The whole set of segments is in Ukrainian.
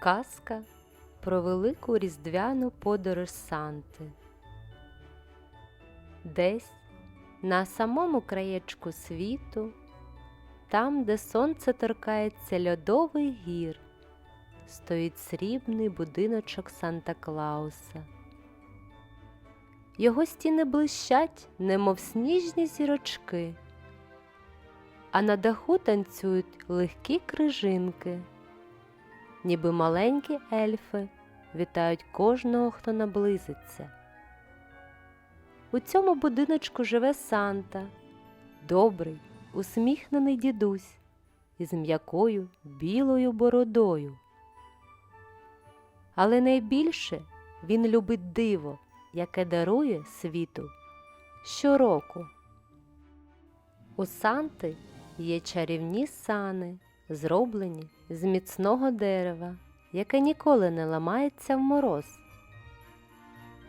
Казка про велику різдвяну подорож Санти. Десь на самому краєчку світу, там, де сонце торкається льодовий гір, стоїть срібний будиночок Санта Клауса. Його стіни блищать, немов сніжні зірочки, а на даху танцюють легкі крижинки ніби маленькі ельфи вітають кожного, хто наблизиться. У цьому будиночку живе Санта, добрий, усміхнений дідусь із м'якою білою бородою. Але найбільше він любить диво, яке дарує світу щороку. У Санти є чарівні сани, зроблені з міцного дерева, яке ніколи не ламається в мороз.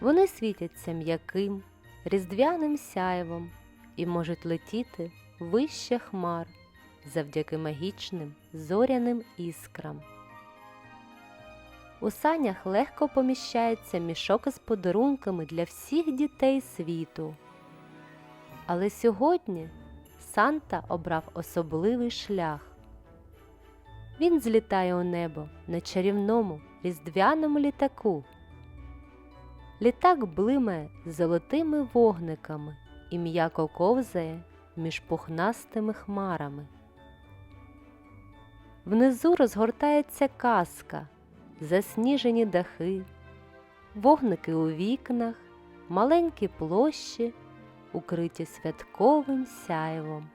Вони світяться м'яким, різдвяним сяйвом і можуть летіти вище хмар завдяки магічним зоряним іскрам. У санях легко поміщається мішок із подарунками для всіх дітей світу. Але сьогодні Санта обрав особливий шлях. Він злітає у небо на чарівному різдвяному літаку. Літак блимає золотими вогниками і м'яко ковзає між пухнастими хмарами. Внизу розгортається казка, засніжені дахи, вогники у вікнах, маленькі площі, укриті святковим сяйвом.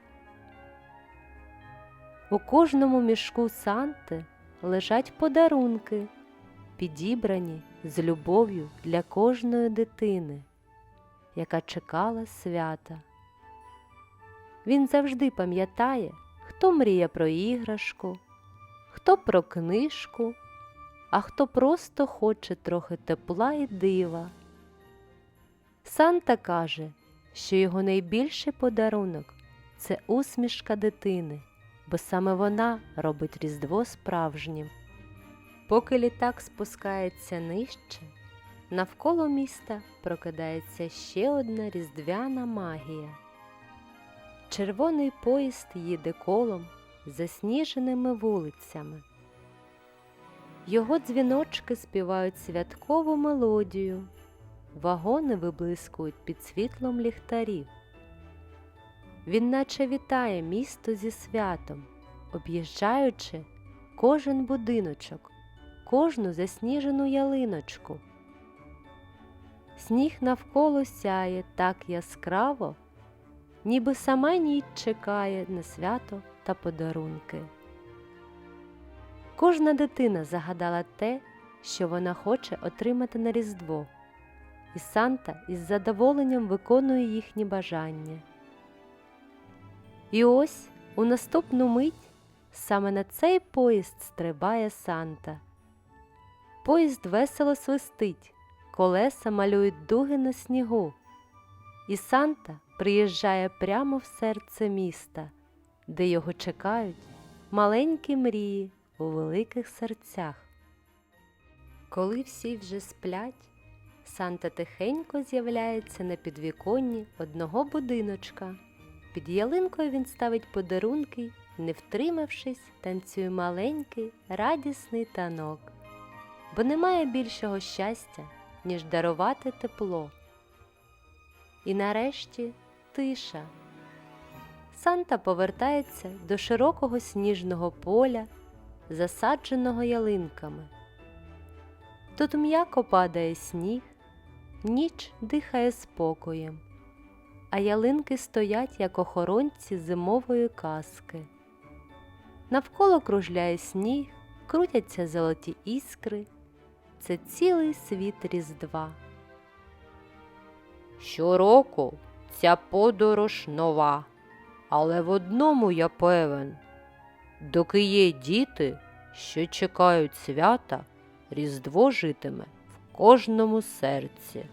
У кожному мішку Санти лежать подарунки, підібрані з любов'ю для кожної дитини, яка чекала свята. Він завжди пам'ятає, хто мріє про іграшку, хто про книжку, а хто просто хоче трохи тепла і дива. Санта каже, що його найбільший подарунок це усмішка дитини бо саме вона робить Різдво справжнім. Поки літак спускається нижче, навколо міста прокидається ще одна різдвяна магія. Червоний поїзд їде колом засніженими вулицями. Його дзвіночки співають святкову мелодію, вагони виблискують під світлом ліхтарів. Він наче вітає місто зі святом, об'їжджаючи кожен будиночок, кожну засніжену ялиночку. Сніг навколо сяє так яскраво, ніби сама ніч чекає на свято та подарунки. Кожна дитина загадала те, що вона хоче отримати на Різдво, і Санта із задоволенням виконує їхні бажання. І ось у наступну мить саме на цей поїзд стрибає Санта. Поїзд весело свистить, колеса малюють дуги на снігу, і Санта приїжджає прямо в серце міста, де його чекають маленькі мрії у великих серцях. Коли всі вже сплять, Санта тихенько з'являється на підвіконні одного будиночка. Під ялинкою він ставить подарунки, не втримавшись, танцює маленький, радісний танок, бо немає більшого щастя, ніж дарувати тепло. І нарешті тиша. Санта повертається до широкого сніжного поля, засадженого ялинками. Тут м'яко падає сніг, ніч дихає спокоєм а ялинки стоять, як охоронці зимової казки. Навколо кружляє сніг, крутяться золоті іскри. Це цілий світ Різдва. Щороку ця подорож нова, але в одному я певен, доки є діти, що чекають свята, Різдво житиме в кожному серці.